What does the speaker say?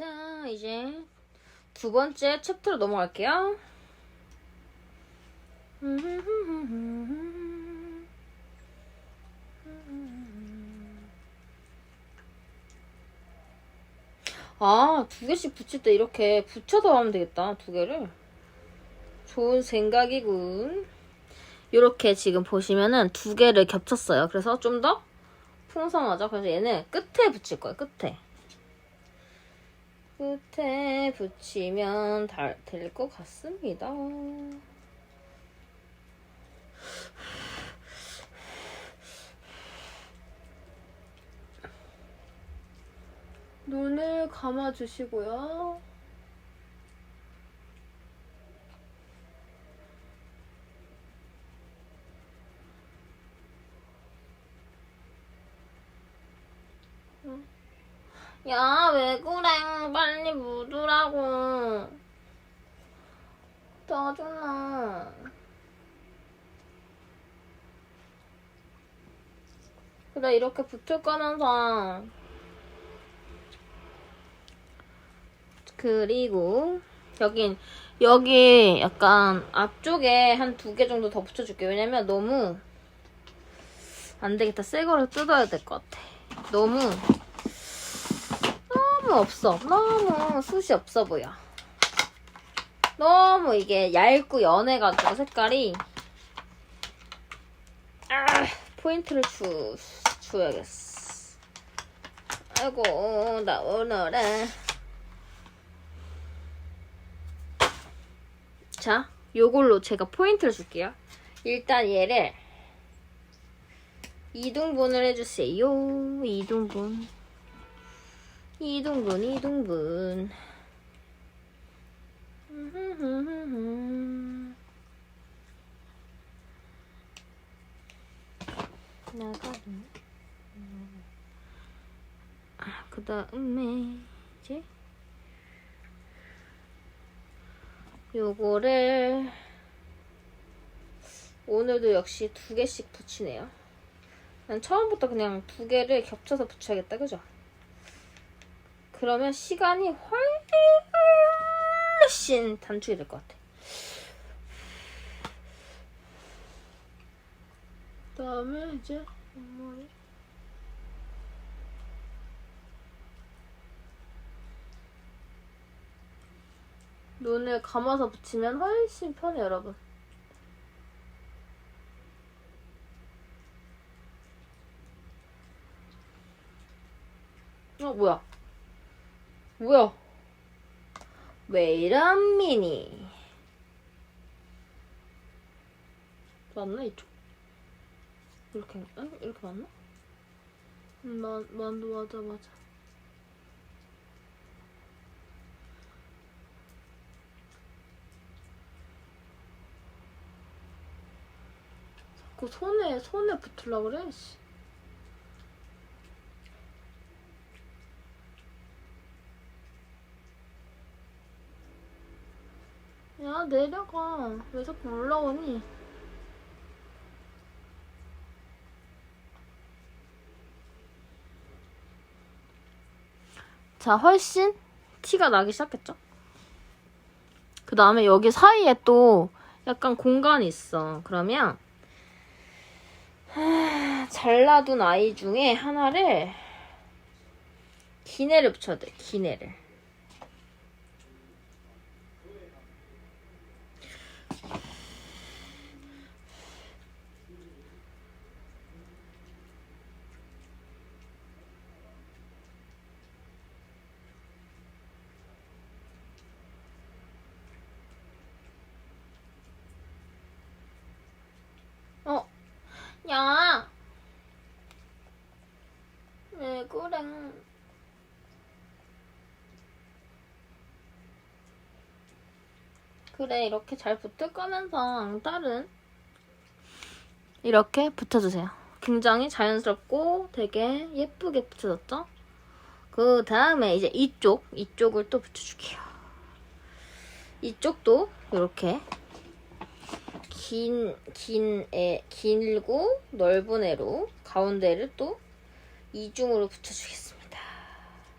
자, 이제 두 번째 챕터로 넘어갈게요. 아, 두 개씩 붙일 때 이렇게 붙여서 하면 되겠다. 두 개를. 좋은 생각이군. 이렇게 지금 보시면은 두 개를 겹쳤어요. 그래서 좀 더 풍성하죠. 그래서 얘는 끝에 붙일 거예요. 끝에. 끝에 붙이면 될 것 같습니다. 눈을 감아주시고요. 야, 왜 그래? 빨리 묻으라고. 짜증나. 그래, 이렇게 붙을 거면서. 그리고, 여긴, 여기 약간 앞쪽에 한 두 개 정도 더 붙여줄게. 왜냐면 너무 안 되겠다. 새 거를 뜯어야 될 것 같아. 너무 너무 없어. 너무 숱이 없어 보여. 너무 이게 얇고 연해가지고 색깔이 아, 포인트를 주, 줘야겠어. 아이고 나 오늘은 자 요걸로 제가 포인트를 줄게요. 일단 얘를 이등분을 해주세요. 이등분. 이등분, 이등분. 나가는. 아, 그 다음에, 이제, 요거를, 오늘도 역시 두 개씩 붙이네요. 난 처음부터 그냥 두 개를 겹쳐서 붙여야겠다, 그죠? 그러면 시간이 훨씬 단축이 될 것 같아. 그다음에 이제 앞머리. 눈을 감아서 붙이면 훨씬 편해, 여러분. 어, 뭐야? 뭐야? Wait a minute. 맞나 이쪽? 이렇게 어? 이렇게 맞나? 음, 마, 마, 맞아 맞아. 자꾸 손에 손에 붙으려 그래. 씨. 야 내려가. 왜 자꾸 올라오니? 자 훨씬 티가 나기 시작했죠? 그 다음에 여기 사이에 또 약간 공간이 있어. 그러면 하, 잘라둔 아이 중에 하나를 기내를 붙여야 돼 기내를 어, 야. 왜 그래? 그래, 이렇게 잘 붙을 거면서 앙탈은 이렇게 붙여주세요. 굉장히 자연스럽고 되게 예쁘게 붙여졌죠? 그 다음에 이제 이쪽, 이쪽을 또 붙여줄게요. 이쪽도 이렇게 긴, 긴 애, 길고 넓은 애로 가운데를 또 이중으로 붙여주겠습니다.